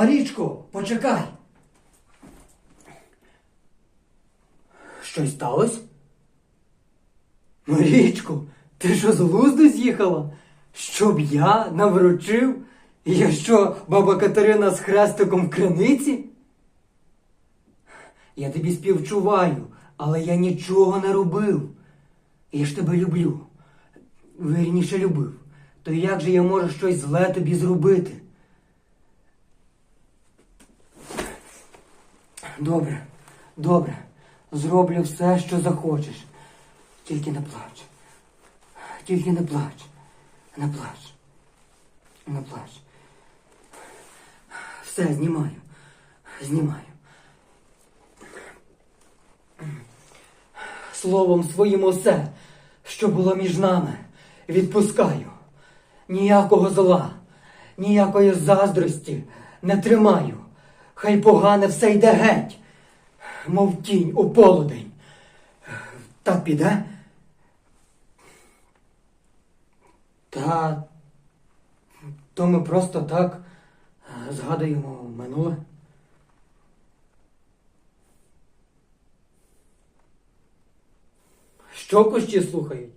Марічко, почекай. Щось сталося? Марічко, ти що з глузду з'їхала? Щоб я навручив? Я що, баба Катерина з хрестиком в криниці? Я тобі співчуваю, але я нічого не робив. Я ж тебе люблю. Вірніше любив. То як же я можу щось зле тобі зробити? Добре, добре. Зроблю все, що захочеш. Тільки не плач. Тільки не плач. Не плач. Не плач. Все, знімаю. Знімаю. Словом своїм усе, що було між нами, відпускаю. Ніякого зла, ніякої заздрості не тримаю. Хай погане все йде геть, мов тінь у полудень. Так піде? Та то ми просто так згадуємо минуле. Що кущі слухають?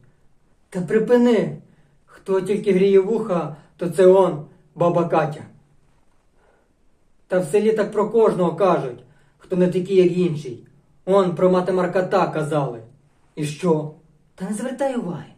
Та припини. Хто тільки гріє вуха, то це он, баба Катя. Та в селі так про кожного кажуть, хто не такий, як інший. Он про мати Марката казали. І що? Та не звертай уваги.